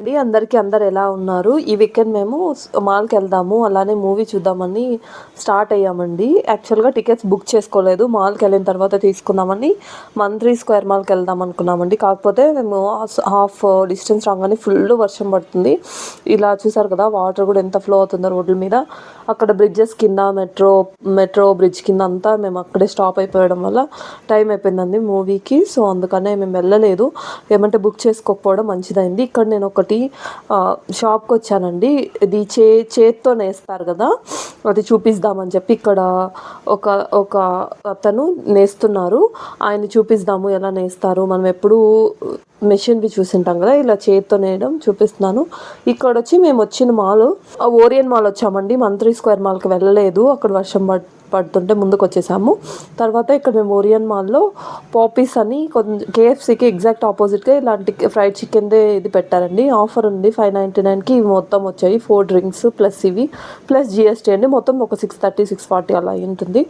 అండి. అందరికీ అందరు ఎలా ఉన్నారు? ఈ వీకెండ్ మేము మాల్కి వెళ్దాము అలానే మూవీ చూద్దామని స్టార్ట్ అయ్యామండి. యాక్చువల్గా టికెట్స్ బుక్ చేసుకోలేదు. మాల్కి వెళ్ళిన తర్వాత తీసుకుందామని మంత్రి స్క్వేర్ మాల్కి వెళ్దాం అనుకున్నామండి. కాకపోతే మేము హాఫ్ డిస్టెన్స్ రాగానే ఫుల్ వర్షం పడుతుంది. ఇలా చూసారు కదా వాటర్ కూడా ఎంత ఫ్లో అవుతుందో రోడ్ల మీద. అక్కడ బ్రిడ్జెస్ కింద మెట్రో మెట్రో బ్రిడ్జ్ కింద అంతా మేము అక్కడే స్టాప్ అయిపోవడం వల్ల టైం అయిపోయిందండి మూవీకి. సో అందుకనే మేము వెళ్ళలేదు. ఏమంటే బుక్ చేసుకోకపోవడం మంచిదైంది. ఇక్కడ నేను ఒక ఒకటి షాప్కి వచ్చానండి ఇది చే చేత్తో నేస్తారు కదా. అది చూపిద్దామని చెప్పి ఇక్కడ ఒక ఒక అతను నేస్తున్నారు. ఆయన చూపిద్దాము ఎలా నేస్తారు. మనం ఎప్పుడు మెషిన్వి చూసింటాం కదా ఇలా చేత్తో నేయడం చూపిస్తున్నాను. ఇక్కడ వచ్చి మేము వచ్చిన మాల్ ఓరియన్ మాల్ వచ్చామండి మంత్రి స్క్వేర్ మాల్కి వెళ్ళలేదు. అక్కడ వర్షం పడి పడుతుంటే ముందుకు వచ్చేసాము తర్వాత ఇక్కడ మేము ఓరియన్ మాల్లో పాపీస్ అని కొంచెం కేఎఫ్సీకి ఎగ్జాక్ట్ ఆపోజిట్గా ఇలాంటి ఫ్రైడ్ చికెన్దే ఇది పెట్టారండి. ఆఫర్ ఉంది ఫైవ్ నైంటీ నైన్కి ఇవి మొత్తం వచ్చాయి. ఫోర్ డ్రింక్స్ ప్లస్ ఇవి ప్లస్ జిఎస్టీ అండి. మొత్తం ఒక సిక్స్ థర్టీ సిక్స్ ఫార్టీ అలా ఉంటుంది.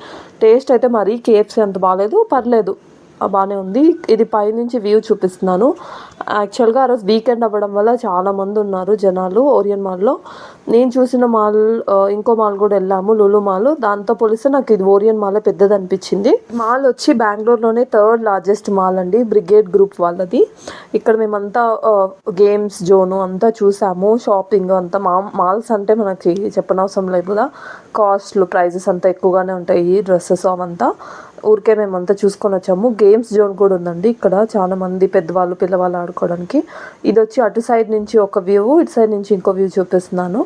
టేస్ట్ అయితే మరీ కేఎఫ్సీ అంత బాగాలేదు పర్లేదు. బాగానే ఉంది. ఇది పైనుంచి వ్యూ చూపిస్తున్నాను. యాక్చువల్గా ఆ రోజు వీకెండ్ అవ్వడం వల్ల చాలామంది ఉన్నారు జనాలు ఓరియన్ మాల్లో నేను చూసిన మాల్ ఇంకో మాల్ కూడా వెళ్ళాము లులు మాల్ దాంతో పోలిస్తే నాకు ఇది ఓరియన్ మాల్ పెద్దది అనిపించింది. మాల్ వచ్చి బెంగళూరులోనే థర్డ్ లార్జెస్ట్ మాల్ అండి. బ్రిగేడ్ గ్రూప్ వాళ్ళది. ఇక్కడ మేమంతా గేమ్స్ జోను అంతా చూసాము. షాపింగ్ అంతా మా మాల్స్ అంటే మనకి చెప్పనవసరం లేదు కదా. కాస్ట్లు ప్రైజెస్ అంతా ఎక్కువగానే ఉంటాయి డ్రెస్సెస్ అవంతా. ఊరికే మేమంతా చూసుకొని వచ్చాము. గేమ్స్ జోన్ కూడా ఉందండి ఇక్కడ. చాలా మంది పెద్దవాళ్ళు పిల్లవాళ్ళు ఆడుకోవడానికి. ఇది వచ్చి అటు సైడ్ నుంచి ఒక వ్యూ ఇటు సైడ్ నుంచి ఇంకో వ్యూ చూపిస్తున్నాను.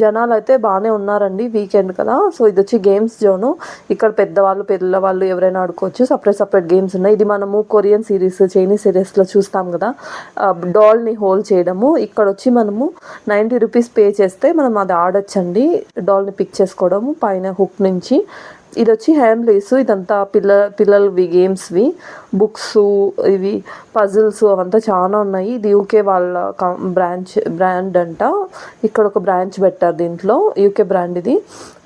జనాలు అయితే బాగానే ఉన్నారండి వీకెండ్ కదా. సో ఇది వచ్చి గేమ్స్ జోను ఇక్కడ పెద్దవాళ్ళు పిల్లవాళ్ళు ఎవరైనా ఆడుకోవచ్చు. సపరేట్ సపరేట్ గేమ్స్ ఉన్నాయి. ఇది మనము కొరియన్ సిరీస్ చైనీస్ సిరీస్లో చూస్తాం కదా. డాల్ని హోల్డ్ చేయడము. ఇక్కడ వచ్చి మనము నైంటీ రూపీస్ పే చేస్తే మనం అది ఆడొచ్చండి. డాల్ని పిక్ చేసుకోవడము. పైన హుక్ నుంచి ఇది వచ్చి హ్యామ్లీస్ ఇదంతా పిల్ల పిల్లలవి గేమ్స్వి బుక్స్ ఇవి పజిల్స్ అవంతా చాలా ఉన్నాయి. ఇది యూకే వాళ్ళ బ్రాంచ్ బ్రాండ్ అంట. ఇక్కడ ఒక బ్రాంచ్ పెట్టారు దీంట్లో యూకే బ్రాండ్ ఇది.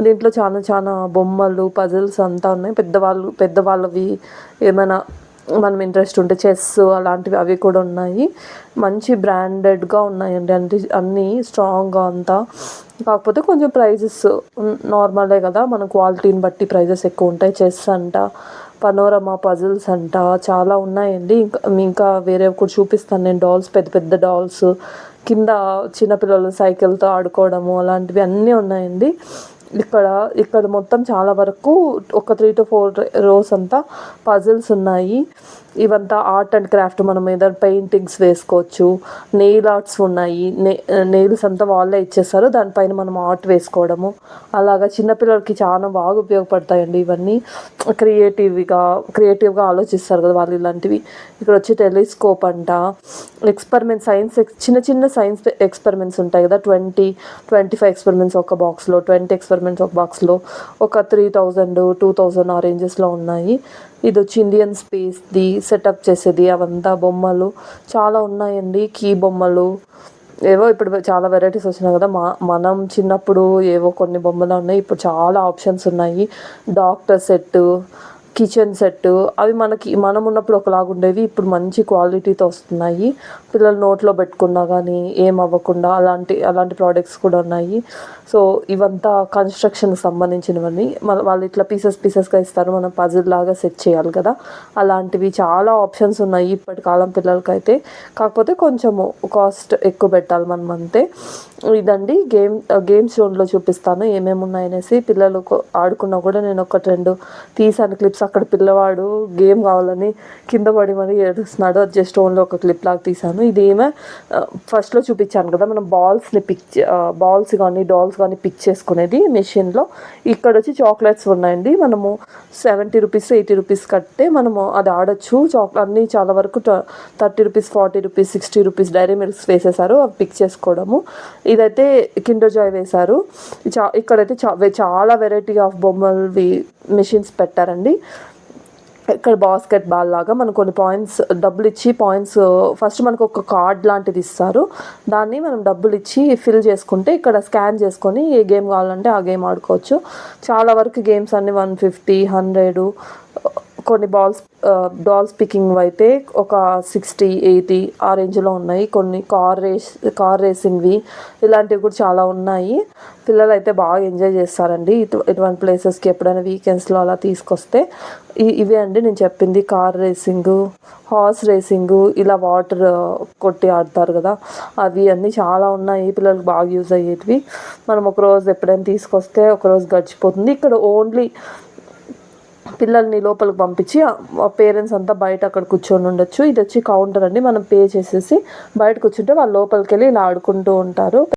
దీంట్లో చాలా చాలా బొమ్మలు పజిల్స్ అంతా ఉన్నాయి. పెద్దవాళ్ళు పెద్దవాళ్ళవి ఏమైనా మనం ఇంట్రెస్ట్ ఉంటే చెస్ అలాంటివి అవి కూడా ఉన్నాయి. మంచి బ్రాండెడ్గా ఉన్నాయండి. అంటే అన్నీ స్ట్రాంగ్గా అంతా. కాకపోతే కొంచెం ప్రైజెస్ నార్మలే కదా. మన క్వాలిటీని బట్టి ప్రైజెస్ ఎక్కువ ఉంటాయి. చెస్ అంట పనోరమా పజిల్స్ అంట చాలా ఉన్నాయండి. ఇంకా ఇంకా వేరే కూడా చూపిస్తాను. నేను డాల్స్ పెద్ద పెద్ద డాల్స్ కింద చిన్నపిల్లలు సైకిల్తో ఆడుకోవడము అలాంటివి అన్నీ ఉన్నాయండి. ఇక్కడ ఇక్కడ మొత్తం చాలా వరకు ఒక త్రీ టు ఫోర్ రోస్ అంతా పజిల్స్ ఉన్నాయి. ఇవంతా ఆర్ట్ అండ్ క్రాఫ్ట్ మనం ఏదైనా పెయింటింగ్స్ వేసుకోవచ్చు. నెయిల్ ఆర్ట్స్ ఉన్నాయి. నే నెయిల్స్ అంతా వాళ్ళే ఇచ్చేస్తారు. దానిపైన మనం ఆర్ట్ వేసుకోవడము. అలాగా చిన్నపిల్లలకి చాలా బాగా ఉపయోగపడతాయండి ఇవన్నీ. క్రియేటివ్గా క్రియేటివ్గా ఆలోచిస్తారు కదా వాళ్ళు ఇలాంటివి. ఇక్కడ వచ్చి టెలిస్కోప్ అంట. ఎక్స్పెరిమెంట్ సైన్స్ చిన్న చిన్న సైన్స్ ఎక్స్పెరిమెంట్స్ ఉంటాయి కదా. ట్వంటీ ట్వంటీ ఫైవ్ ఎక్స్పెరిమెంట్స్ ఒక బాక్స్లో ట్వంటీ ఎక్స్పెరిమెంట్స్ ఒక బాక్స్లో ఒక త్రీ థౌజండ్ టూ థౌజండ్ ఆ రేంజెస్లో ఉన్నాయి. ఇది వచ్చి ఇండియన్ స్పేస్ది సెటప్ చేసేది అవంతా బొమ్మలు. చాలా ఉన్నాయండి కీ బొమ్మలు. ఏవో ఇప్పుడు చాలా వెరైటీస్ వచ్చినాయి కదా. మా మనం చిన్నప్పుడు ఏవో కొన్ని బొమ్మలు ఉన్నాయి ఇప్పుడు చాలా ఆప్షన్స్ ఉన్నాయి. డాక్టర్ సెట్ కిచెన్ సెట్ అవి మనకి మనం ఉన్నప్పుడు ఒకలాగా ఉండేవి ఇప్పుడు మంచి క్వాలిటీతో వస్తున్నాయి. పిల్లలు నోట్లో పెట్టుకున్నా కానీ ఏం అవ్వకుండా అలాంటి అలాంటి ప్రోడక్ట్స్ కూడా ఉన్నాయి. సో ఇవంతా కన్స్ట్రక్షన్కి సంబంధించినవన్నీ. మన వాళ్ళు ఇట్లా పీసెస్ పీసెస్గా ఇస్తారు మనం పజిల్ లాగా సెట్ చేయాలి కదా. అలాంటివి చాలా ఆప్షన్స్ ఉన్నాయి ఇప్పటి కాలం పిల్లలకైతే. కాకపోతే కొంచెము కాస్ట్ ఎక్కువ పెట్టాలి మనం అంతే. ఇదండి. గేమ్ గేమ్స్ జోన్లో చూపిస్తాను. ఏమేమి ఉన్నాయనేసి పిల్లలు ఆడుకున్నా కూడా నేను ఒక రెండు తీసాను క్లిప్స్. అక్కడ పిల్లవాడు గేమ్ కావాలని కింద పడి మరి ఏడుస్తున్నాడు. అది జస్ట్ ఓన్లీ ఒక క్లిప్ లాగా తీసాను ఇది ఏమే ఫస్ట్లో చూపించాను కదా మనం బాల్స్ని పిక్ బాల్స్ కానీ డాల్స్ కానీ పిక్ చేసుకునేది మెషిన్లో. ఇక్కడ వచ్చి చాక్లెట్స్ ఉన్నాయండి. మనము సెవెంటీ రూపీస్ ఎయిటీ రూపీస్ కట్టే మనము అది ఆడొచ్చు. చాక్ అన్నీ చాలా వరకు thirty rupees forty rupees sixty rupees Dairy Milks వేసేసారు. అవి పిక్ చేసుకోవడము. ఇదైతే కిండర్ జాయ్ వేశారు. చా ఇక్కడైతే చా చాలా వెరైటీ ఆఫ్ బొమ్మలవి మిషన్స్ పెట్టారండి. ఇక్కడ బాస్కెట్ బాల్ లాగా మనం కొన్ని పాయింట్స్ డబ్బులు ఇచ్చి పాయింట్స్ ఫస్ట్ మనకు ఒక కార్డ్ లాంటిది ఇస్తారు. దాన్ని మనం డబ్బులు ఇచ్చి ఫిల్ చేసుకుంటే ఇక్కడ స్కాన్ చేసుకొని ఏ గేమ్ కావాలంటే ఆ గేమ్ ఆడుకోవచ్చు. చాలా వరకు గేమ్స్ అన్ని వన్ ఫిఫ్టీ హండ్రెడ్ కొన్ని బాల్స్ డాల్స్ పికింగ్ అయితే ఒక సిక్స్టీ ఎయిటీ ఆ రేంజ్లో ఉన్నాయి. కొన్ని కార్ రేస్ కార్ రేసింగ్వి ఇలాంటివి కూడా చాలా ఉన్నాయి. పిల్లలు అయితే బాగా ఎంజాయ్ చేస్తారండి. ఇటు ఇటువంటి ప్లేసెస్కి ఎప్పుడైనా వీకెండ్స్లో అలా తీసుకొస్తే ఇవే అండి నేను చెప్పింది. కార్ రేసింగు హార్స్ రేసింగు ఇలా వాటర్ కొట్టి ఆడతారు కదా. అవి అన్నీ చాలా ఉన్నాయి. పిల్లలకు బాగా యూజ్ అయ్యేటివి. మనం ఒకరోజు ఎప్పుడైనా తీసుకొస్తే ఒకరోజు గడిచిపోతుంది. ఇక్కడ ఓన్లీ పిల్లల్ని లోపలికి పంపించి పేరెంట్స్ అంతా బయట అక్కడ కూర్చొని ఉండొచ్చు. ఇది వచ్చి కౌంటర్ అండి. మనం పే చేసేసి బయట కూర్చుంటే వాళ్ళు లోపలికి వెళ్ళి ఇలా ఆడుకుంటూ ఉంటారు.